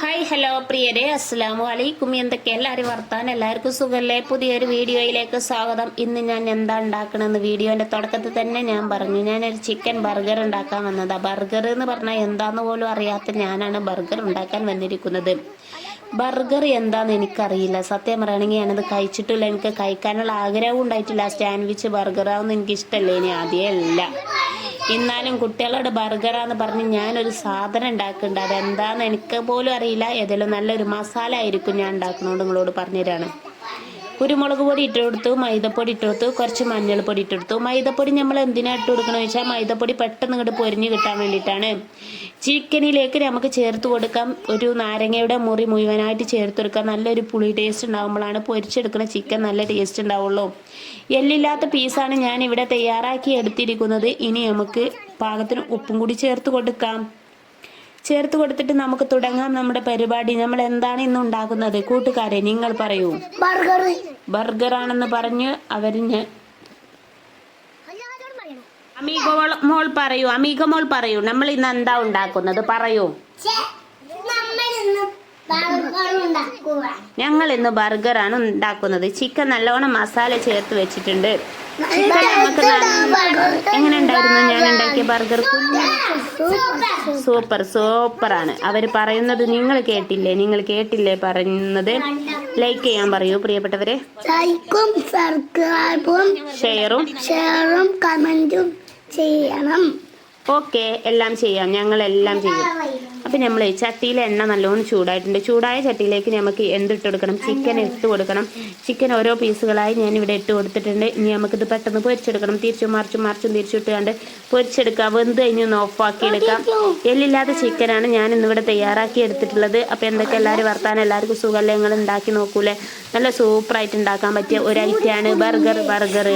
Hi hello പ്രിയരെ. അസ്സലാമു അലൈക്കും. എന്തൊക്കെ? എല്ലാവരും വർത്താൻ എല്ലാവർക്കും സുഖമല്ലേ പുതിയൊരു വീഡിയോയിലേക്ക് സ്വാഗതം. ഇന്ന് ഞാൻ എന്താ ഉണ്ടാക്കണമെന്ന് വീഡിയോന്റെ തുടക്കത്തിൽ തന്നെ ഞാൻ പറഞ്ഞു. ഞാനൊരു ചിക്കൻ ബർഗർ ഉണ്ടാക്കാൻ വന്നതാണ് ബർഗർ എന്ന് പറഞ്ഞാൽ എന്താന്ന് പോലും അറിയാത്ത ഞാനാണ് ബർഗർ ഉണ്ടാക്കാൻ വന്നിരിക്കുന്നത്. ബർഗർ എന്താന്ന് എനിക്കറിയില്ല. സത്യം പറയുകയാണെങ്കിൽ ഞാനത് കഴിച്ചിട്ടില്ല. എനിക്ക് കഴിക്കാനുള്ള ആഗ്രഹവും ഉണ്ടായിട്ടില്ല. സാൻഡ്വിച്ച് എനിക്ക് ഇഷ്ടമല്ലേ? ഇനി ആദ്യമേ അല്ല. എന്നാലും കുട്ടികളോട് ബർഗറാന്ന് പറഞ്ഞ് ഞാനൊരു സാധനം ഉണ്ടാക്കുന്നുണ്ട്. അതെന്താന്ന് എനിക്ക് പോലും അറിയില്ല. ഏതെങ്കിലും നല്ലൊരു മസാല ആയിരിക്കും ഞാൻ ഉണ്ടാക്കുന്നതുകൊണ്ട് നിങ്ങളോട് പറഞ്ഞുതരാണ്. കുരുമുളക് പൊടി ഇട്ട് കൊടുത്തു മൈദപ്പൊടി ഇട്ട് കൊടുത്തു കുറച്ച് മഞ്ഞൾപ്പൊടി ഇട്ട് കൊടുത്തു. മൈദപ്പൊടി നമ്മൾ എന്തിനാ ഇട്ട് കൊടുക്കണമെന്ന് വെച്ചാൽ മൈദപ്പൊടി പെട്ടെന്ന് ഇങ്ങോട്ട് പൊരിഞ്ഞ് കിട്ടാൻ വേണ്ടിയിട്ടാണ്. ചിക്കനിലേക്ക് നമുക്ക് ചേർത്ത് കൊടുക്കാം. ഒരു നാരങ്ങയുടെ മുറി മുഴുവനായിട്ട് ചേർത്ത് കൊടുക്കാം. നല്ലൊരു പുളി ടേസ്റ്റ് ഉണ്ടാകുമ്പോഴാണ് പൊരിച്ചെടുക്കുന്ന ചിക്കൻ നല്ല ടേസ്റ്റ് ഉണ്ടാവുള്ളൂ. എല്ലില്ലാത്ത പീസാണ് ഞാൻ ഇവിടെ തയ്യാറാക്കി എടുത്തിരിക്കുന്നത്. ഇനി നമുക്ക് പാകത്തിന് ഉപ്പും കൂടി ചേർത്ത് കൊടുക്കാം. ചേർത്ത് കൊടുത്തിട്ട് നമുക്ക് തുടങ്ങാം നമ്മുടെ പരിപാടി. നമ്മൾ എന്താണ് ഇന്ന് ഉണ്ടാക്കുന്നത്? കൂട്ടുകാരെ നിങ്ങൾ പറയൂ. ബർഗർ ബർഗർ ആണെന്ന് പറഞ്ഞ് അവരിന് അമീഗോ മോൾ പറയൂ. അമീഗ മോൾ പറയൂ. നമ്മൾ ഇന്ന് എന്താ ഉണ്ടാക്കുന്നത്? പറയൂ. ഞങ്ങൾ ഇന്ന് ബർഗറാണ് ഉണ്ടാക്കുന്നത്. ചിക്കൻ നല്ലോണം മസാല ചേർത്ത് വെച്ചിട്ടുണ്ട്. എങ്ങനെ ഉണ്ടായിരുന്നു ഞാൻ ഉണ്ടാക്കിയ ബർഗർ സൂപ്പർ സൂപ്പറാണ്. അവർ പറയുന്നത് നിങ്ങൾ കേട്ടില്ലേ? നിങ്ങൾ കേട്ടില്ലേ പറയുന്നത്? ലൈക്ക് ചെയ്യാൻ പറയൂ പ്രിയപ്പെട്ടവരെ. ലൈക്കും സബ്സ്ക്രൈബും ഷെയറും ഷെയറും കമന്റും ചെയ്യണം. ഓക്കെ എല്ലാം ചെയ്യാം. ഞങ്ങൾ എല്ലാം ചെയ്യും. അപ്പം നമ്മൾ ചട്ടിയിൽ എണ്ണ നല്ലോണം ചൂടായിട്ടുണ്ട്. ചൂടായ ചട്ടിയിലേക്ക് നമുക്ക് എന്തിട്ട് കൊടുക്കണം? ചിക്കൻ ഇട്ട് കൊടുക്കണം. ചിക്കൻ ഓരോ പീസുകളായി ഞാൻ ഇവിടെ ഇട്ട് കൊടുത്തിട്ടുണ്ട്. ഇനി നമുക്കിത് പെട്ടെന്ന് പൊരിച്ചെടുക്കണം. തിരിച്ചും മറിച്ചും മറിച്ചും തിരിച്ചിട്ടുകൊണ്ട് പൊരിച്ചെടുക്കാം. വെന്ത് കഴിഞ്ഞ് ഒന്ന് ഓഫാക്കി എടുക്കാം. എല്ലില്ലാത്ത ചിക്കനാണ് ഞാൻ ഇന്നിവിടെ തയ്യാറാക്കി എടുത്തിട്ടുള്ളത്. അപ്പം എന്തൊക്കെ എല്ലാവരും വർത്താനം? എല്ലാവർക്കും സുഖമല്ലേ നിങ്ങൾ ഉണ്ടാക്കി നോക്കൂലേ? നല്ല സൂപ്പറായിട്ട് ഉണ്ടാക്കാൻ പറ്റിയ ഒരു ഐറ്റമാണ് ബർഗർ. ബർഗർ.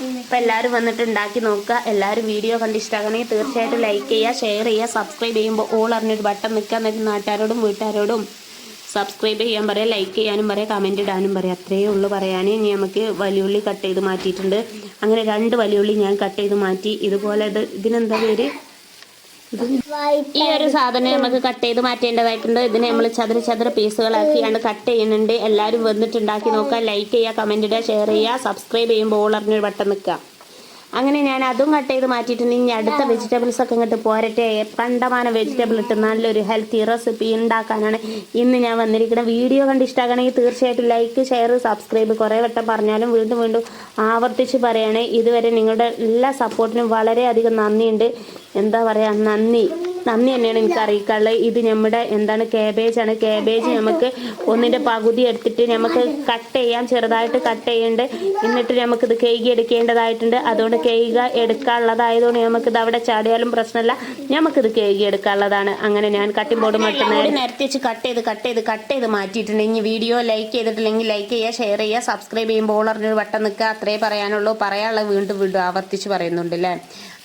അപ്പം എല്ലാവരും വന്നിട്ട് ഉണ്ടാക്കി നോക്കുക. എല്ലാവരും വീഡിയോ കണ്ട് ഇഷ്ടമാകണമെങ്കിൽ തീർച്ചയായിട്ടും ലൈക്ക് ചെയ്യുക ഷെയർ ചെയ്യുക സബ്സ്ക്രൈബ് ചെയ്യുമ്പോൾ ഓൾ അറിഞ്ഞൊരു ബട്ടൺ നിൽക്കാൻ നേരം നാട്ടുകാരോടും വീട്ടുകാരോടും സബ്സ്ക്രൈബ് ചെയ്യാൻ പറയാം ലൈക്ക് ചെയ്യാനും പറയാം കമന്റ് ഇടാനും പറയാം. അത്രയേ ഉള്ളൂ പറയാൻ ഇനി നമുക്ക് വലിയുള്ളി കട്ട് ചെയ്ത് മാറ്റിയിട്ടുണ്ട്. അങ്ങനെ രണ്ട് വലിയുള്ളി ഞാൻ കട്ട് ചെയ്ത് മാറ്റി. ഇതുപോലെ ഇത് ഇതിനെന്താ പേര്? ഈ ഒരു സാധനം നമുക്ക് കട്ട് ചെയ്ത് മാറ്റേണ്ടതായിട്ടുണ്ട്. ഇതിനെ നമ്മൾ ചതുര ചതുര പീസുകളാക്കിയാണ് കട്ട് ചെയ്യുന്നുണ്ട്. എല്ലാവരും വന്നിട്ടുണ്ടാക്കി നോക്കുക ലൈക്ക് ചെയ്യുക കമന്റ് ഇടുക ഷെയർ ചെയ്യുക സബ്സ്ക്രൈബ് ചെയ്യുമ്പോൾ ഓൾ അറിഞ്ഞൊരു ബട്ടൺ നിൽക്കുക അങ്ങനെ ഞാൻ അതും കട്ട് ചെയ്ത് മാറ്റിയിട്ടുണ്ട്. ഇനി അടുത്ത വെജിറ്റബിൾസ് ഒക്കെ ഇങ്ങോട്ട് പോരട്ടെ. കണ്ടമാനം വെജിറ്റബിൾ ഇട്ട് നല്ലൊരു ഹെൽത്തി റെസിപ്പി ഉണ്ടാക്കാനാണ് ഇന്ന് ഞാൻ വന്നിരിക്കുന്നത് വീഡിയോ കണ്ട് ഇഷ്ടമാകണമെങ്കിൽ തീർച്ചയായിട്ടും ലൈക്ക് ഷെയർ സബ്സ്ക്രൈബ് കുറേ വട്ടം പറഞ്ഞാലും വീണ്ടും വീണ്ടും ആവർത്തിച്ച് പറയണേ. ഇതുവരെ നിങ്ങളുടെ എല്ലാ സപ്പോർട്ടിനും വളരെയധികം നന്ദിയുണ്ട്. എന്താ പറയുക നന്ദി. നന്ദി തന്നെയാണ് എനിക്ക് അറിയിക്കാനുള്ളത് ഇത് നമ്മുടെ എന്താണ് കാബേജ് ആണ്. കാബേജ് നമുക്ക് ഒന്നിന്റെ പകുതി എടുത്തിട്ട് നമുക്ക് കട്ട് ചെയ്യാം. ചെറുതായിട്ട് കട്ട് ചെയ്യുന്നുണ്ട് എന്നിട്ട് നമുക്കിത് കേക്ക് എടുക്കേണ്ടതായിട്ടുണ്ട്. അതുകൊണ്ട് കേക്ക് എടുക്കാനുള്ളതായതുകൊണ്ട് നമുക്കിത് അവിടെ ചാടിയാലും പ്രശ്നമില്ല നമുക്കിത് കേക്ക് എടുക്കാനുള്ളതാണ്. അങ്ങനെ ഞാൻ കട്ടിംഗ് ബോർഡ് മറ്റും നേരത്തെ വെച്ച് കട്ട് ചെയ്ത് കട്ട് ചെയ്ത് കട്ട് ചെയ്ത് മാറ്റിയിട്ടുണ്ട്. ഇനി വീഡിയോ ലൈക്ക് ചെയ്തിട്ടില്ലെങ്കിൽ ലൈക്ക് ചെയ്യുക ഷെയർ ചെയ്യുക സബ്സ്ക്രൈബ് ചെയ്യുമ്പോൾ അറിഞ്ഞൊരു വട്ടം നിൽക്കുക. അത്രേ പറയാനുള്ളൂ. പറയാനുള്ളത് വീണ്ടും വീണ്ടും ആവർത്തിച്ച് പറയുന്നുണ്ട് അല്ലേ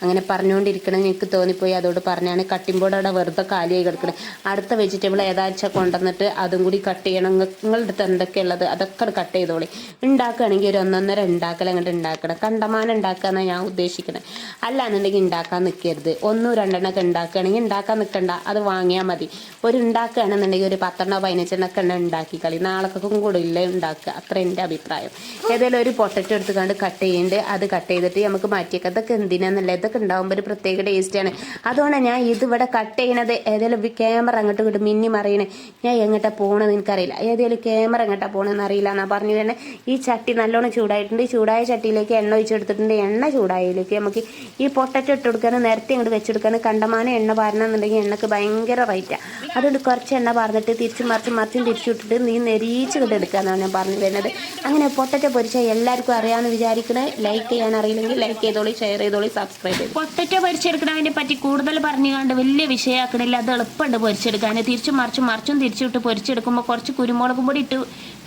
അങ്ങനെ പറഞ്ഞുകൊണ്ടിരിക്കണം എനിക്ക് തോന്നിപ്പോയി. അതോട് പറഞ്ഞാണ് കട്ടിംഗ് ബോർഡ് അവിടെ വെറുതെ കാലിയായി കിടക്കണം. അടുത്ത വെജിറ്റബിൾ ഏതാഴ്ച കൊണ്ടുവന്നിട്ട് അതും കൂടി കട്ട് ചെയ്യണം. നിങ്ങ- നിങ്ങളുടെ അടുത്ത് എന്തൊക്കെയുള്ളത് അതൊക്കെ കട്ട് ചെയ്തോളി. ഉണ്ടാക്കുകയാണെങ്കിൽ ഒരു ഒന്നൊന്നര ഉണ്ടാക്കൽ അങ്ങോട്ട് ഉണ്ടാക്കണം കണ്ടമാനം ഉണ്ടാക്കുക എന്നാണ് ഞാൻ ഉദ്ദേശിക്കുന്നത് അല്ലാന്നുണ്ടെങ്കിൽ ഉണ്ടാക്കാൻ നിൽക്കരുത് ഒന്നും രണ്ടെണ്ണമൊക്കെ ഉണ്ടാക്കുകയാണെങ്കിൽ ഉണ്ടാക്കാൻ നിൽക്കണ്ട അത് വാങ്ങിയാൽ മതി. ഒരു ഉണ്ടാക്കുകയാണെന്നുണ്ടെങ്കിൽ ഒരു പത്തെണ്ണോ പതിനഞ്ചെണ്ണൊക്കെ എണ്ണം ഉണ്ടാക്കി കളി. നാളേക്കും കൂടെ ഇല്ല ഉണ്ടാക്കുക അത്ര എന്റെ അഭിപ്രായം. ഏതെങ്കിലും ഒരു പൊട്ടറ്റോ എടുത്തുകൊണ്ട് കട്ട് ചെയ്യുന്നുണ്ട് അത് കട്ട് ചെയ്തിട്ട് നമുക്ക് മാറ്റിയേക്കാം. അതൊക്കെ എന്തിനാന്നല്ല ഇതൊക്കെ ഉണ്ടാകുമ്പോൾ ഒരു പ്രത്യേക ടേസ്റ്റാണ് അതുകൊണ്ടാണ് ഞാൻ ഇതിവിടെ കട്ട് ചെയ്യണത് ഏതെങ്കിലും ക്യാമറ അങ്ങോട്ട് ഇങ്ങോട്ട് മിന്നി മറിയണേ. ഞാൻ എങ്ങോട്ടാ പോകണമെന്ന് എനിക്കറിയില്ല. ഏതെങ്കിലും ക്യാമറ എങ്ങോട്ടാ പോകണമെന്ന് അറിയില്ല എന്നാ പറഞ്ഞു തന്നെ ഈ ചട്ടി നല്ലോണം ചൂടായിട്ടുണ്ട്. ചൂടായ ചട്ടിയിലേക്ക് എണ്ണ ഒഴിച്ചെടുത്തിട്ടുണ്ട്. എണ്ണ ചൂടായതിലേക്ക് നമുക്ക് ഈ പൊട്ടറ്റോ ഇട്ട് കൊടുക്കാനും നേരത്തെ ഇങ്ങോട്ട് വെച്ചെടുക്കാനും കണ്ടമാനം എണ്ണ പാരണമെന്നുണ്ടെങ്കിൽ എണ്ണക്ക് ഭയങ്കര റേറ്റാണ് അതുകൊണ്ട് കുറച്ച് എണ്ണ പറഞ്ഞിട്ട് തിരിച്ച് മറിച്ച് മറിച്ചും തിരിച്ചു വിട്ടിട്ട് നീ നെരീച്ച് കൊണ്ട് എടുക്കാന്നാണ് ഞാൻ പറഞ്ഞു വരുന്നത്. അങ്ങനെ പൊട്ടറ്റ പൊരിച്ചാൽ എല്ലാവർക്കും അറിയാമെന്ന് വിചാരിക്കണേ. ലൈക്ക് ചെയ്യാൻ അറിയില്ലെങ്കിൽ ലൈക്ക് ചെയ്തോളി ഷെയർ ചെയ്തോളി സബ്സ്ക്രൈബ് പൊട്ടറ്റോ പൊരിച്ചെടുക്കണതിനെ പറ്റി കൂടുതൽ പറഞ്ഞുകൊണ്ട് വലിയ വിഷയമാക്കണില്ല അത് എളുപ്പമുണ്ട് പൊരിച്ചെടുക്കാൻ. തിരിച്ചും മറിച്ചും മറിച്ചും തിരിച്ചു വിട്ട് പൊരിച്ചെടുക്കുമ്പോൾ കുറച്ച് കുരുമുളക് പൊടി ഇട്ട്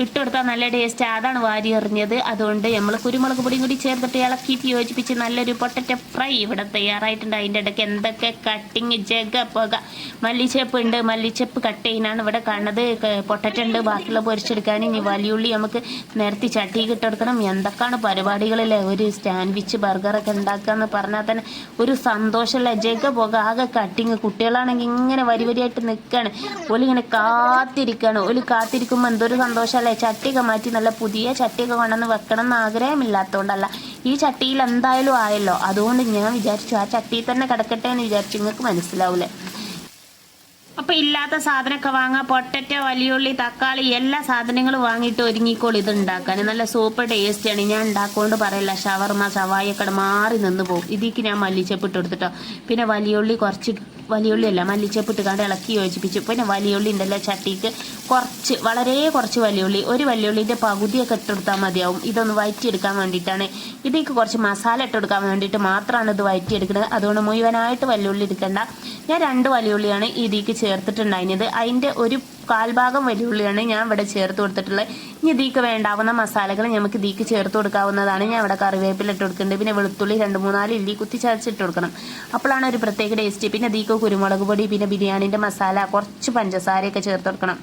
ഇട്ട് കൊടുത്താൽ നല്ല ടേസ്റ്റ്. അതാണ് വാരി എറിഞ്ഞത്. അതുകൊണ്ട് നമ്മൾ കുരുമുളക് പൊടിയും കൂടി ചേർത്തിട്ട് ഇളക്കിയിട്ട് യോജിപ്പിച്ച് നല്ലൊരു പൊട്ടറ്റ ഫ്രൈ ഇവിടെ തയ്യാറായിട്ടുണ്ട്. അതിന്റെ ഇടയ്ക്ക് എന്തൊക്കെ കട്ടിങ് ജഗ പുക മല്ലിച്ചപ്പ് ഉണ്ട്. മല്ലിച്ചപ്പ് കട്ട് ചെയ്യാനാണ് ഇവിടെ കാണുന്നത്. പൊട്ടറ്റ ഉണ്ട്. ബാക്കിയുള്ള പൊരിച്ചെടുക്കാൻ ഇനി വലിയുള്ളി നമുക്ക് നിരത്തി ചട്ടി ഇട്ടെടുക്കണം എന്തൊക്കെയാണ് പരിപാടികളിലെ? ഒരു സാൻഡ്വിച്ച് ബർഗറൊക്കെ ഉണ്ടാക്കുക എന്ന് പറഞ്ഞാൽ തന്നെ ഒരു സന്തോഷമല്ല ജഗ പുക ആകെ കട്ടിങ് കുട്ടികളാണെങ്കിൽ ഇങ്ങനെ വരി വരിയായിട്ട് നിൽക്കുകയാണ്. ഓലിങ്ങനെ കാത്തിരിക്കുകയാണ്. ഓൽ കാത്തിരിക്കുമ്പോൾ എന്തൊരു സന്തോഷമല്ലേ? ചട്ടിയൊക്കെ മാറ്റി നല്ല പുതിയ ചട്ടിയൊക്കെ കൊണ്ടുവന്ന് വെക്കണം എന്ന് ആഗ്രഹമില്ലാത്തതുകൊണ്ടല്ല ഈ ചട്ടിയിൽ എന്തായാലും ആയല്ലോ. അതുകൊണ്ട് ഞാൻ വിചാരിച്ചു ആ ചട്ടിയിൽ തന്നെ കിടക്കട്ടെ എന്ന് വിചാരിച്ചു. നിങ്ങൾക്ക് മനസ്സിലാവൂലേ? അപ്പൊ ഇല്ലാത്ത സാധനമൊക്കെ വാങ്ങാം. പൊട്ടറ്റ വലിയുള്ളി തക്കാളി എല്ലാ സാധനങ്ങളും വാങ്ങിയിട്ട് ഒരുങ്ങിക്കോളൂ ഇത് ഉണ്ടാക്കാൻ. നല്ല സൂപ്പർ ടേസ്റ്റിയാണ് ഞാൻ ഉണ്ടാക്കൊണ്ട് പറയില്ല ഷവർമ ഷവായൊക്കെ മാറി നിന്ന് പോകും. ഇതിക്ക് ഞാൻ മല്ലിച്ചപ്പ് ഇട്ട് കൊടുത്തിട്ടോ. പിന്നെ വലിയുള്ളി കുറച്ച് വലിയുള്ളി അല്ല മല്ലിച്ചപ്പ് ഇട്ടുകാണ്ട് ഇളക്കി യോജിപ്പിച്ചു. പിന്നെ വലിയുള്ളി ഉണ്ടല്ലോ ചട്ടിക്ക് കുറച്ച് വളരെ കുറച്ച് വലിയുള്ളി. ഒരു വലിയുള്ളിന്റെ പകുതിയൊക്കെ ഇട്ടെടുത്താൽ മതിയാവും. ഇതൊന്ന് വയറ്റിയെടുക്കാൻ വേണ്ടിയിട്ടാണ്. ഇതിലേക്ക് കുറച്ച് മസാല ഇട്ടെടുക്കാൻ വേണ്ടിയിട്ട് മാത്രമാണ് ഇത് വയറ്റിയെടുക്കുന്നത്. അതുകൊണ്ട് മുഴുവനായിട്ട് വലിയുള്ളി എടുക്കേണ്ട. ഞാൻ രണ്ട് വലിയുള്ളിയാണ് ഇതിലേക്ക് ചേർത്തിട്ടുണ്ടായിരുന്നത്. അതിന്റെ ഒരു കാൽഭാഗം വലിയുള്ളിയാണ് ഞാൻ ഇവിടെ ചേർത്ത് കൊടുത്തിട്ടുള്ളത്. ഇനി ഇതിലേക്ക് വേണ്ടാവുന്ന മസാലകൾ നമുക്ക് ഇതിലേക്ക് ചേർത്ത് കൊടുക്കാവുന്നതാണ്. ഞാൻ അവിടെ കറിവേപ്പില ഇട്ട് കൊടുക്കുന്നുണ്ട് പിന്നെ വെളുത്തുള്ളി രണ്ട് മൂന്നാൽ ഇല്ലി കുത്തി ചതച്ചിട്ട് കൊടുക്കണം. അപ്പോഴാണ് ഒരു പ്രത്യേക ടേസ്റ്റ് പിന്നെ ഇതിലേക്ക് കുരുമുളക് പൊടി പിന്നെ ബിരിയാണീന്റെ മസാല കുറച്ച് പഞ്ചസാരയൊക്കെ ചേർത്ത് കൊടുക്കണം.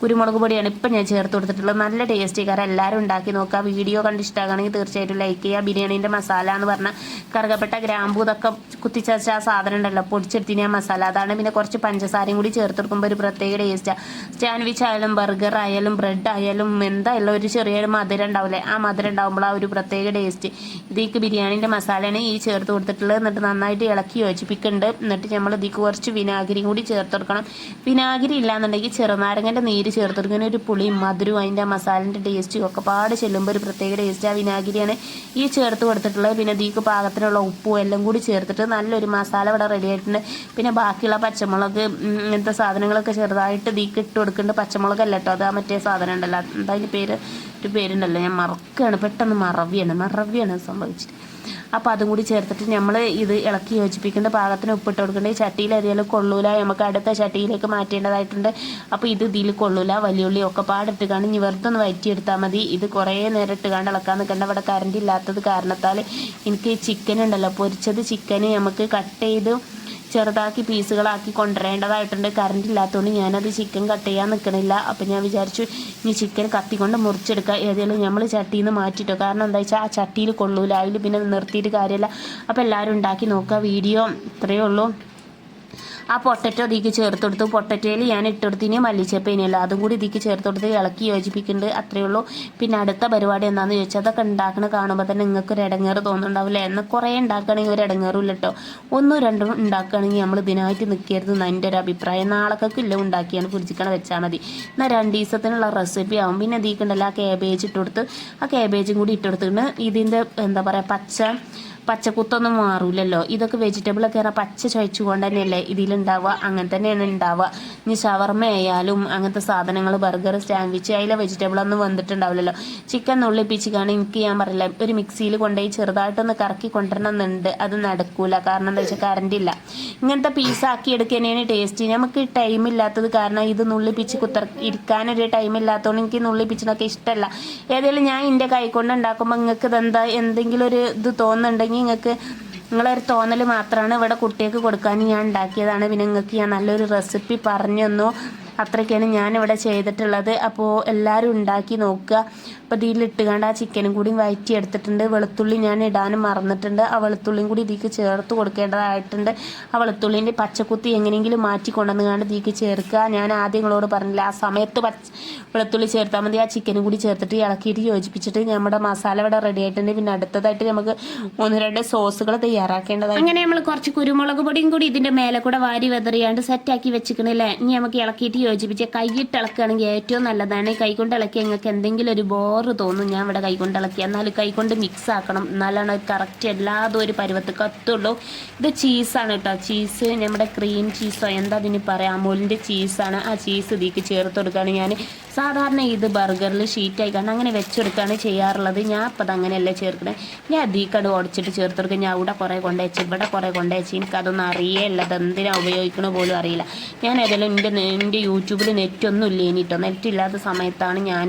കുരുമുളക് പൊടിയാണ് ഇപ്പം ഞാൻ ചേർത്ത് കൊടുത്തിട്ടുള്ളത്. നല്ല ടേസ്റ്റി കാരണം എല്ലാവരും ഉണ്ടാക്കി നോക്കുക. വീഡിയോ കണ്ട് ഇഷ്ടമാണെങ്കിൽ തീർച്ചയായിട്ടും ലൈക്ക് ചെയ്യുക. ബിരിയാണീന്റെ മസാല എന്ന് പറഞ്ഞാൽ കറുകപ്പെട്ട ഗ്രാമ്പൂ ഇതൊക്കെ കുത്തിച്ചതച്ച ആ സാധനം ഉണ്ടല്ലോ. പൊടിച്ചെടുത്തിന് ആ മസാല. അതാണ് പിന്നെ കുറച്ച് പഞ്ചസാരയും കൂടി ചേർത്ത് കൊടുക്കുമ്പോൾ ഒരു പ്രത്യേക ടേസ്റ്റാണ് സാൻഡ്വിച്ച് ആയാലും ബർഗർ ആയാലും ബ്രെഡ് ആയാലും എന്തായാലും ഒരു ചെറിയൊരു മധുരം ഉണ്ടാവില്ലേ ആ മധുരം ഉണ്ടാകുമ്പോൾ ആ ഒരു പ്രത്യേക ടേസ്റ്റ് ഇതിലേക്ക് ബിരിയാണീന്റെ മസാലയാണ് ഈ ചേർത്ത് കൊടുത്തിട്ടുള്ളത്. എന്നിട്ട് നന്നായിട്ട് ഇളക്കി യോജിപ്പിക്കുന്നുണ്ട്. എന്നിട്ട് നമ്മൾ ഇതിലേക്ക് കുറച്ച് വിനാഗിരിയും കൂടി ചേർത്ത് കൊടുക്കണം. വിനാഗിരി ഇല്ലാന്നുണ്ടെങ്കിൽ ചെറുനാരങ്ങന്റെ നീര് ചേർത്ത് കൊടുക്കുന്ന ഒരു പുളിയും മധുരവും അതിന്റെ മസാലന്റെ ടേസ്റ്റും ഒക്കെ പാട് ചെല്ലുമ്പോൾ ഒരു പ്രത്യേക ടേസ്റ്റ് ആ വിനാഗിരിയാണ് ഈ ചേർത്ത് കൊടുത്തിട്ടുള്ളത്. പിന്നെ ഇതിലേക്ക് പാകത്തിനുള്ള ഉപ്പും എല്ലാം കൂടി ചേർത്തിട്ട് നല്ലൊരു മസാല ഇവിടെ റെഡി ആയിട്ടുണ്ട്. പിന്നെ ബാക്കിയുള്ള പച്ചമുളക് ഇങ്ങനത്തെ സാധനങ്ങളൊക്കെ ചെറുതായിട്ട് ഇതിലേക്ക് ഇട്ട് കൊടുക്കുന്നുണ്ട്. പച്ചമുളകല്ല കേട്ടോ. അത് ആ മറ്റേ സാധനം ഉണ്ടല്ലോ. എന്താ അതിന്റെ പേര് ഒരു പേരുണ്ടല്ലോ ഞാൻ മറക്കുകയാണ് പെട്ടെന്ന് മറവിയാണ് മറവിയാണ് സംഭവിച്ചിട്ട്. അപ്പോൾ അതും കൂടി ചേർത്തിട്ട് നമ്മൾ ഇത് ഇളക്കി യോജിപ്പിക്കേണ്ട പാകത്തിന് ഉപ്പിട്ട് കൊടുക്കേണ്ട. ചട്ടിയിൽ അരിയാലും കൊള്ളൂല നമുക്ക് അടുത്ത ചട്ടിയിലേക്ക് മാറ്റേണ്ടതായിട്ടുണ്ട്. അപ്പോൾ ഇത് ഇതിൽ കൊള്ളൂല വലിയുള്ളി ഒക്കെ പാടിട്ട് കാണും ഇനി വെറുതെ ഒന്ന് വയറ്റിയെടുത്താൽ മതി. ഇത് കുറേ നേരം ഇട്ട് കാണ്ട് ഇളക്കാൻ നിൽക്കേണ്ട. അവിടെ കറണ്ട് ഇല്ലാത്തത് കാരണത്താൽ എനിക്ക് ചിക്കൻ ഉണ്ടല്ലോ പൊരിച്ചത് ചിക്കന് നമുക്ക് കട്ട് ചെയ്ത് ചെറുതാക്കി പീസുകളാക്കി കൊണ്ടുവരേണ്ടതായിട്ടുണ്ട്. കറണ്ട് ഇല്ലാത്തതുകൊണ്ട് ഞാനത് ചിക്കൻ കട്ട് ചെയ്യാൻ നിൽക്കണില്ല അപ്പം ഞാൻ വിചാരിച്ചു ഇനി ചിക്കൻ കത്തിക്കൊണ്ട് മുറിച്ചെടുക്കുക ഏതെങ്കിലും നമ്മൾ ചട്ടിയിൽ നിന്ന് മാറ്റിട്ടോ. കാരണം എന്താ വെച്ചാൽ ആ ചട്ടിയിൽ കൊള്ളൂല. അതിൽ പിന്നെ നിർത്തിയിട്ട് കാര്യമില്ല അപ്പോൾ എല്ലാവരും ഉണ്ടാക്കി നോക്കുക വീഡിയോ ഇത്രയേ ഉള്ളൂ. ആ പൊട്ടറ്റോ ഇതിക്ക് ചേർത്ത് കൊടുത്തു പൊട്ടറ്റോയിൽ ഞാൻ ഇട്ടെടുത്തിന് മല്ലിച്ചപ്പേനല്ലോ അതും കൂടി ഇതിക്ക് ചേർത്ത് കൊടുത്ത് ഇളക്കി യോജിപ്പിക്കുന്നുണ്ട്. അത്രയേ ഉള്ളൂ. പിന്നെ അടുത്ത പരിപാടി എന്താണെന്ന് ചോദിച്ചാൽ അതൊക്കെ ഉണ്ടാക്കണ കാണുമ്പോൾ തന്നെ നിങ്ങൾക്ക് ഒരു ഇടങ്ങേറ് തോന്നുന്നുണ്ടാവില്ല? എന്ന് കുറേ ഉണ്ടാക്കുകയാണെങ്കിൽ ഒരു ഇടങ്ങേറും ഇല്ല കേട്ടോ ഒന്നും രണ്ടും ഉണ്ടാക്കുകയാണെങ്കിൽ നമ്മൾ ഇതിനായിട്ട് നിൽക്കരുത് എന്ന് എന്റെ ഒരു അഭിപ്രായം. നാളൊക്കെ ഇല്ല ഉണ്ടാക്കിയാണ് കുരിച്ചിക്കണ വെച്ചാൽ മതി. എന്നാൽ രണ്ട് ദിവസത്തിനുള്ള റെസിപ്പി ആവും. പിന്നെ ഇതിക്കുണ്ടല്ലോ ആ കേബേജ് ഇട്ട് കൊടുത്ത് ആ കേബേജും കൂടി ഇട്ട് കൊടുത്തിട്ട് ഇതിന്റെ എന്താ പറയുക പച്ച പച്ചക്കുത്തൊന്നും മാറൂലല്ലോ. ഇതൊക്കെ വെജിറ്റബിളൊക്കെ ഏറെ പച്ച ചുവച്ചുകൊണ്ട് തന്നെയല്ലേ ഇതിലുണ്ടാവുക. അങ്ങനെ തന്നെയാണ് ഉണ്ടാവുക. ഇനി ഷവർമ ആയാലും അങ്ങനത്തെ സാധനങ്ങൾ ബർഗർ സാൻഡ്വിച്ച് അതിലെ വെജിറ്റബിളൊന്നും വന്നിട്ടുണ്ടാവില്ലല്ലോ. ചിക്കൻ നുള്ളിപ്പിച്ചിക്കാണ് എനിക്ക് ഞാൻ പറയില്ല ഒരു മിക്സിയിൽ കൊണ്ടുപോയി ചെറുതായിട്ടൊന്ന് കറക്കി കൊണ്ടുവരണം എന്നുണ്ട് അത് നടക്കൂല. കാരണം എന്താ വെച്ചാൽ കറണ്ട് ഇല്ല. ഇങ്ങനത്തെ പീസാക്കി എടുക്കുന്നതിന് ടേസ്റ്റ് നമുക്ക് ടൈം ഇല്ലാത്തത് കാരണം ഇത് നുള്ളിപ്പിച്ച് കുത്തർ ഇരിക്കാനൊരു ടൈം ഇല്ലാത്തതുകൊണ്ട് എനിക്ക് നുള്ളിപ്പിച്ചതൊക്കെ ഇഷ്ടമല്ല. ഏതായാലും ഞാൻ എന്റെ കൈ കൊണ്ട് ഉണ്ടാക്കുമ്പോൾ നിങ്ങൾക്ക് ഇതെന്താ? എന്തെങ്കിലും ഒരു ഇത് തോന്നുന്നുണ്ടെങ്കിൽ നിങ്ങൾക്ക് നിങ്ങളൊരു തോന്നൽ മാത്രമാണ് ഇവിടെ കുട്ടികൾക്ക് കൊടുക്കാൻ ഞാൻ ഉണ്ടാക്കിയതാണ്. പിന്നെ നിങ്ങൾക്ക് ഞാൻ നല്ലൊരു റെസിപ്പി പറഞ്ഞു തന്നു. അത്രയ്ക്കാണ് ഞാനിവിടെ ചെയ്തിട്ടുള്ളത്. അപ്പോൾ എല്ലാവരും ഉണ്ടാക്കി നോക്കുക. അപ്പോൾ ഇതിലിട്ടുകൊണ്ട് ആ ചിക്കനും കൂടി വയറ്റി എടുത്തിട്ടുണ്ട്. വെളുത്തുള്ളി ഞാൻ ഇടാനും മറന്നിട്ടുണ്ട്. ആ വെളുത്തുള്ളിയും കൂടി ഇതിലേക്ക് ചേർത്ത് കൊടുക്കേണ്ടതായിട്ടുണ്ട്. ആ വെളുത്തുള്ളീന്റെ പച്ചക്കുത്തി എങ്ങനെയെങ്കിലും മാറ്റി കൊണ്ടുവന്നുകൊണ്ട് ഇതിലേക്ക് ചേർക്കുക. ഞാൻ ആദ്യം നിങ്ങളോട് പറഞ്ഞില്ല ആ സമയത്ത് പച്ച വെളുത്തുള്ളി ചേർത്താൽ മതി. ആ ചിക്കനും കൂടി ചേർത്തിട്ട് ഇളക്കിയിട്ട് യോജിപ്പിച്ചിട്ട് നമ്മുടെ മസാല ഇവിടെ റെഡി ആയിട്ടുണ്ട്. പിന്നെ അടുത്തതായിട്ട് നമുക്ക് ഒന്ന് രണ്ട് സോസുകൾ തയ്യാറാക്കേണ്ടതാണ് അങ്ങനെ നമ്മൾ കുറച്ച് കുരുമുളക് പൊടിയും കൂടി ഇതിന്റെ മേലെ കൂടെ വാരി വെതറിയാണ്ട് സെറ്റാക്കി വെച്ചിക്കണില്ലേ ഇനി നമുക്ക് ഇളക്കിയിട്ട് യോജിപ്പിച്ച് കൈയിട്ട് ഇളക്കുകയാണെങ്കിൽ ഏറ്റവും നല്ലതാണ്. കൈകൊണ്ട് ഇളക്കി നിങ്ങൾക്ക് എന്തെങ്കിലും ഒരു ബോറ് തോന്നും. ഞാൻ ഇവിടെ കൈകൊണ്ട് ഇളക്കി. എന്നാൽ കൈകൊണ്ട് മിക്സ് ആക്കണം. എന്നാലാണ് കറക്റ്റ് എല്ലാതും ഒരു പരുവത്ത് കത്തുള്ളൂ ഇത് ചീസാണ് കേട്ടോ. ചീസ് നമ്മുടെ ക്രീം ചീസോ എന്താ അതിന് പറയാം? അമൂലിന്റെ ചീസാണ് ആ ചീസ് ഇതിലേക്ക് ചേർത്ത് കൊടുക്കുകയാണ് ഞാൻ സാധാരണ ഇത് ബർഗറിൽ ഷീറ്റായി കാരണം അങ്ങനെ വെച്ചെടുക്കാണ് ചെയ്യാറുള്ളത്. ഞാൻ അപ്പം അങ്ങനെയല്ല ചേർക്കണേ? ഞാൻ അതീക്കട് ഉടച്ചിട്ട് ചേർത്തെടുക്കും. ഞാൻ അവിടെ കുറേ കൊണ്ടുവച്ച് ഇവിടെ കുറേ കൊണ്ടുവച്ച് എനിക്കതൊന്നും അറിയേയില്ല. അത് എന്തിനാണ് ഉപയോഗിക്കണ പോലും അറിയില്ല. ഞാൻ ഏതായാലും എന്റെ എന്റെ യൂട്യൂബിൽ നെറ്റൊന്നും ഇല്ല ഇനിട്ടോ നെറ്റില്ലാത്ത സമയത്താണ് ഞാൻ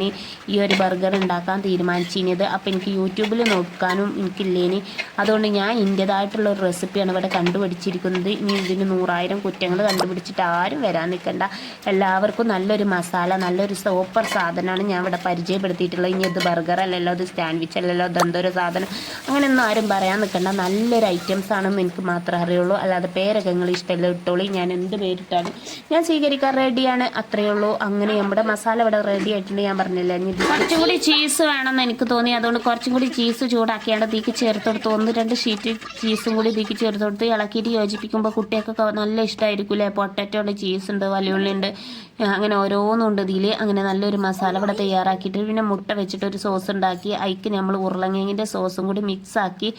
ഈ ഒരു ബർഗർ ഉണ്ടാക്കാൻ തീരുമാനിച്ചിരുന്നത് അപ്പം എനിക്ക് യൂട്യൂബിൽ നോക്കാനും എനിക്കില്ലേനി. അതുകൊണ്ട് ഞാൻ എന്റെതായിട്ടുള്ള ഒരു റെസിപ്പിയാണ് ഇവിടെ കണ്ടുപിടിച്ചിരിക്കുന്നത്. ഇനി ഇതിന് നൂറായിരം കുറ്റങ്ങൾ കണ്ടുപിടിച്ചിട്ട് ആരും വരാൻ നിൽക്കണ്ട എല്ലാവർക്കും നല്ലൊരു മസാല നല്ലൊരു സൂപ്പർ സാധനമാണ് ഞാൻ ഇവിടെ പരിചയപ്പെടുത്തിയിട്ടുള്ളത്. ഇനി ഇത് ബർഗർ അല്ലല്ലോ ഇത് സാൻഡ്വിച്ച് അല്ലല്ലോ ഇത് എന്തൊരു സാധനം. അങ്ങനെയൊന്നും ആരും പറയാൻ നിൽക്കണ്ട. നല്ലൊരു ഐറ്റംസ് ആണെന്ന് എനിക്ക് മാത്രമേ അറിയുള്ളൂ. അല്ലാതെ പേരൊക്കെ നിങ്ങൾ ഇഷ്ടമല്ല ഇട്ടോളി. ഞാൻ എന്ത് പേരിട്ടാലും ഞാൻ സ്വീകരിക്കാൻ റെഡിയാണ് അത്രയേ ഉള്ളൂ. അങ്ങനെ നമ്മുടെ മസാല ഇവിടെ റെഡി ആയിട്ടുണ്ട്. ഞാൻ പറഞ്ഞില്ല ഇനി കുറച്ചും കൂടി ചീസ് വേണമെന്ന് എനിക്ക് തോന്നി. അതുകൊണ്ട് കുറച്ചും കൂടി ചീസ് ചൂടാക്കിയാണ് തീക്ക് ചേർത്ത് കൊടുത്ത്. ഒന്ന് രണ്ട് ഷീറ്റ് ചീസും കൂടി തീക്ക് ചേർത്ത് കൊടുത്ത് ഇളക്കിയിട്ട് യോജിപ്പിക്കുമ്പോൾ കുട്ടികൾക്കൊക്കെ നല്ല ഇഷ്ടമായിരിക്കും അല്ലേ പൊട്ടറ്റോ ഉണ്ട് ചീസ് ഉണ്ട് വലിയുള്ളി ഉണ്ട് അങ്ങനെ ഓരോന്നുണ്ട് ഇതിൽ അങ്ങനെ നല്ലൊരു മസാല ഇവിടെ തയ്യാറാക്കിയിട്ട് പിന്നെ മുട്ട വെച്ചിട്ട് ഒരു സോസ് ഉണ്ടാക്കി. അതിക്ക് നമ്മൾ ഉരുളങ്ങിയങ്ങിന്റെ സോസും കൂടി മിക്സ് ആക്കി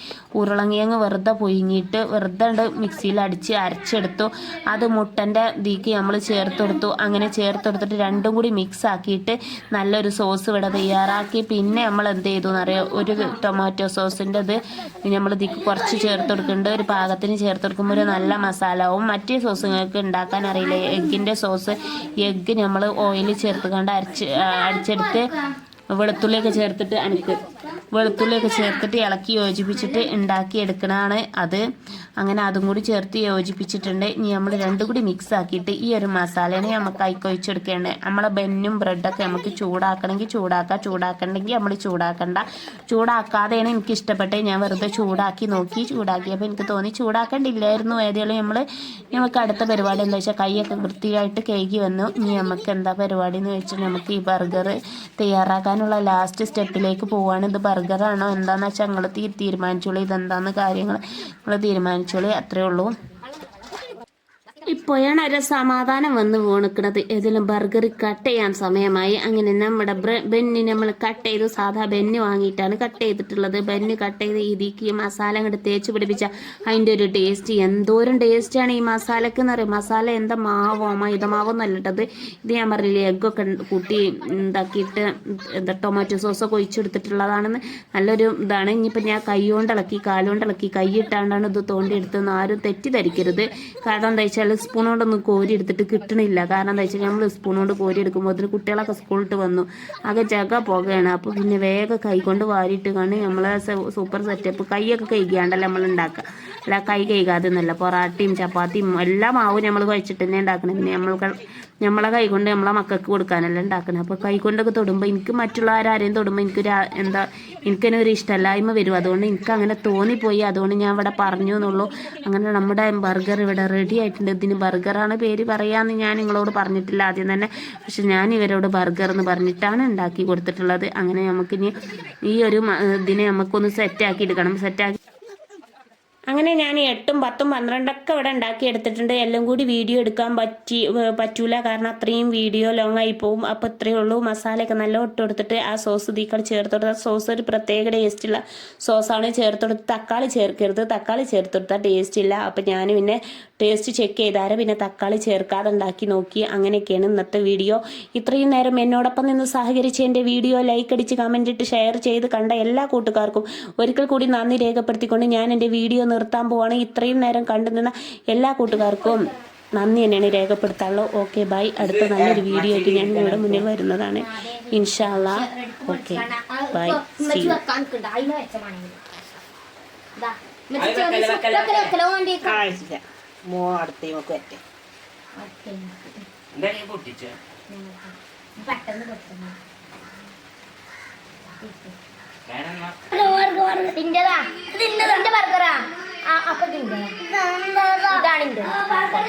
വെറുതെ പൊയിങ്ങിയിട്ട് വെറുതെ മിക്സിയിൽ അടിച്ച് അരച്ചെടുത്തു. അത് മുട്ടന്റെ ഇതിക്ക് നമ്മൾ ചേർത്ത് കൊടുത്തു അങ്ങനെ ചേർത്ത് കൊടുത്തിട്ട് രണ്ടും കൂടി മിക്സ് ആക്കിയിട്ട് നല്ലൊരു സോസ് ഇവിടെ തയ്യാറാക്കി. പിന്നെ നമ്മൾ എന്ത് ചെയ്തു എന്നറിയോ? ഒരു ടൊമാറ്റോ സോസിന്റെ ഇത് നമ്മൾ ഇതിക്ക് കുറച്ച് ചേർത്ത് കൊടുക്കുന്നുണ്ട് ഒരു പാകത്തിന് ചേർത്ത് കൊടുക്കുമ്പോൾ ഒരു നല്ല മസാലവും. മറ്റേ സോസുകൾക്ക് ഉണ്ടാക്കാൻ അറിയില്ല. എഗ്ഗിന്റെ സോസ് എഗ്ഗ് നമ്മൾ ഓയിൽ ചേർത്ത് കണ്ട് അരച്ച് അടിച്ചെടുത്ത് വെളുത്തുള്ളിയൊക്കെ ചേർത്തിട്ട് എനിക്ക് വെളുത്തുള്ളിയൊക്കെ ചേർത്തിട്ട് ഇളക്കി യോജിപ്പിച്ചിട്ട് ഉണ്ടാക്കി എടുക്കണതാണ് അത്. അങ്ങനെ അതും കൂടി ചേർത്ത് യോജിപ്പിച്ചിട്ടുണ്ട്. ഇനി നമ്മൾ രണ്ടും കൂടി മിക്സ് ആക്കിയിട്ട് ഈ ഒരു മസാലേനെ നമുക്ക് അയക്കൊഴിച്ചെടുക്കേണ്ടത് നമ്മളെ ബെന്നും ബ്രെഡൊക്കെ നമുക്ക് ചൂടാക്കണമെങ്കിൽ ചൂടാക്കാം. ചൂടാക്കണമെങ്കിൽ നമ്മൾ ചൂടാക്കണ്ട. ചൂടാക്കാതെയാണ് എനിക്ക് ഇഷ്ടപ്പെട്ടത്. ഞാൻ വെറുതെ ചൂടാക്കി നോക്കി. ചൂടാക്കിയപ്പോൾ എനിക്ക് തോന്നി ചൂടാക്കേണ്ടില്ലായിരുന്നു. ഏതായാലും നമ്മൾ നമുക്ക് അടുത്ത പരിപാടി എന്താ വെച്ചാൽ കൈയൊക്കെ വൃത്തിയായിട്ട് കേകി വന്നു. ഇനി നമുക്ക് എന്താ പരിപാടി എന്ന് വെച്ചാൽ നമുക്ക് ഈ ബർഗർ തയ്യാറാക്കാനുള്ള ലാസ്റ്റ് സ്റ്റെപ്പിലേക്ക് പോവാണ്. ഇത് ബർഗറാണോ എന്താണെന്ന് വെച്ചാൽ നിങ്ങൾ തീ തീരുമാനിച്ചോളൂ ഇതെന്താണെന്ന് കാര്യങ്ങൾ നിങ്ങൾ തീരുമാനിച്ചോളൂ. അത്രയേ ഉള്ളൂ. ഇപ്പോഴാണ് ഒരു സമാധാനം വന്ന് വീണിക്കണത് ഏതെങ്കിലും ബർഗർ കട്ട് ചെയ്യാൻ സമയമായി. അങ്ങനെ നമ്മുടെ ബെന്നി നമ്മൾ കട്ട് ചെയ്തു. സാധാ ബെന്ന് വാങ്ങിയിട്ടാണ് കട്ട് ചെയ്തിട്ടുള്ളത്. ബെന്ന് കട്ട് ചെയ്ത് ഇതിക്ക് മസാല അങ്ങോട്ട് തേച്ച് പിടിപ്പിച്ച അതിന്റെ ഒരു ടേസ്റ്റ് എന്തോരം ടേസ്റ്റാണ് ഈ മസാലക്ക് എന്ന് പറയും മസാല എന്താ മാവോ? മൈദമാവോ നല്ലിട്ടത് ഇത് ഞാൻ പറഞ്ഞില്ലേ എഗ്ഗൊക്കെ കൂട്ടി ഇതാക്കിയിട്ട് എന്താ ടൊമാറ്റോ സോസ് സോസൊക്കെ ഒഴിച്ചെടുത്തിട്ടുള്ളതാണെന്ന് നല്ലൊരു ഇതാണ്. ഇനിയിപ്പോൾ ഞാൻ കൈ കൊണ്ട് ഇളക്കി കൈ ഇട്ടാണ്ടാണ് ഇത് തോണ്ടി എടുത്തതെന്ന് ആരും തെറ്റിദ്ധരിക്കരുത്. കാരണം എന്താ വെച്ചാൽ സ്പൂൺ കൊണ്ടൊന്നും കോരി എടുത്തിട്ട് കിട്ടണില്ല. കാരണം എന്താ വെച്ചാൽ നമ്മൾ സ്പൂൺ കൊണ്ട് കോരി എടുക്കുമ്പോൾ അതിന് കുട്ടികളൊക്കെ സ്കൂളിട്ട് വന്നു. ആകെ ജഗ പുകയാണ്. അപ്പോൾ പിന്നെ വേഗം കൈ കൊണ്ട് വാരിയിട്ട് കാണും നമ്മളെ സൂപ്പർ സെറ്റപ്പ് കൈയൊക്കെ കഴിക്കാണ്ടല്ലോ നമ്മൾ ഉണ്ടാക്കുക അല്ല കൈ കഴുകാതെ ഒന്നുമല്ല പൊറാട്ടയും ചപ്പാത്തിയും എല്ലാം മാവും നമ്മൾ കഴിച്ചിട്ട് തന്നെ ഉണ്ടാക്കണം പിന്നെ നമ്മൾ നമ്മളെ കൈ കൊണ്ട് നമ്മളെ മക്കൾക്ക് കൊടുക്കാനല്ല ഉണ്ടാക്കണം അപ്പോൾ കൈ കൊണ്ടൊക്കെ തൊടുമ്പോൾ എനിക്ക് മറ്റുള്ളവരാരെയും തൊടുമ്പോൾ എനിക്കൊരു എന്താ എനിക്കെന്നെ ഒരു ഇഷ്ടമല്ലായ്മ വരും. അതുകൊണ്ട് എനിക്ക് അങ്ങനെ തോന്നിപ്പോയി. അതുകൊണ്ട് ഞാൻ ഇവിടെ പറഞ്ഞു എന്നുള്ളൂ അങ്ങനെ നമ്മുടെ ബർഗർ ഇവിടെ റെഡി ആയിട്ടുണ്ട്. ഇതിന് ബർഗറാണ് പേര് പറയാമെന്ന് ഞാൻ നിങ്ങളോട് പറഞ്ഞിട്ടില്ല. ആദ്യം തന്നെ പക്ഷെ ഞാൻ ഇവരോട് ബർഗർ എന്ന് പറഞ്ഞിട്ടാണ് ഉണ്ടാക്കി കൊടുത്തിട്ടുള്ളത്. അങ്ങനെ നമുക്കിനി ഈ ഒരു ഇതിനെ നമുക്കൊന്ന് സെറ്റാക്കി എടുക്കണം. സെറ്റാക്കി അങ്ങനെ ഞാൻ എട്ടും പത്തും പന്ത്രണ്ടൊക്കെ ഇവിടെ ഉണ്ടാക്കി എടുത്തിട്ടുണ്ട്. എല്ലാം കൂടി വീഡിയോ എടുക്കാൻ പറ്റി പറ്റൂല. കാരണം അത്രയും വീഡിയോ ലോങ് ആയി പോവും. അപ്പോൾ ഇത്രയേ ഉള്ളൂ. മസാലയൊക്കെ നല്ല ഇട്ട് കൊടുത്തിട്ട് ആ സോസ് തീക്കൾ ചേർത്ത് കൊടുത്ത സോസ് ഒരു പ്രത്യേക ടേസ്റ്റുള്ള സോസാണ് ചേർത്ത് കൊടുത്ത് തക്കാളി ചേർക്കരുത്. തക്കാളി ചേർത്ത് കൊടുത്താൽ ടേസ്റ്റ് ഇല്ല. അപ്പോൾ ഞാൻ പിന്നെ ടേസ്റ്റ് ചെക്ക് ചെയ്താരെ പിന്നെ തക്കാളി ചേർക്കാതെ ഉണ്ടാക്കി നോക്കി അങ്ങനെയൊക്കെയാണ് ഇന്നത്തെ വീഡിയോ ഇത്രയും നേരം എന്നോടൊപ്പം നിന്ന് സഹകരിച്ച് എന്റെ വീഡിയോ ലൈക്ക് അടിച്ച് കമന്റ് ഇട്ട് ഷെയർ ചെയ്ത് കണ്ട എല്ലാ കൂട്ടുകാർക്കും ഒരിക്കൽ കൂടി നന്ദി രേഖപ്പെടുത്തിക്കൊണ്ട് ഞാൻ എന്റെ വീഡിയോ നിർത്താൻ പോവാണ്. ഇത്രയും നേരം കണ്ടു നിന്ന എല്ലാ കൂട്ടുകാർക്കും നന്ദി തന്നെയാണ് രേഖപ്പെടുത്താനുള്ളത്. ഓക്കെ ബൈ അടുത്ത നല്ലൊരു വീഡിയോ ആയിട്ട് ഞാൻ നിങ്ങളുടെ മുന്നിൽ വരുന്നതാണ്. ഇൻഷാല്ല ഓക്കെ ബൈ സി യു മോ അടുത്തേ നമുക്ക് ഇതിന്റെ ഇതാണ്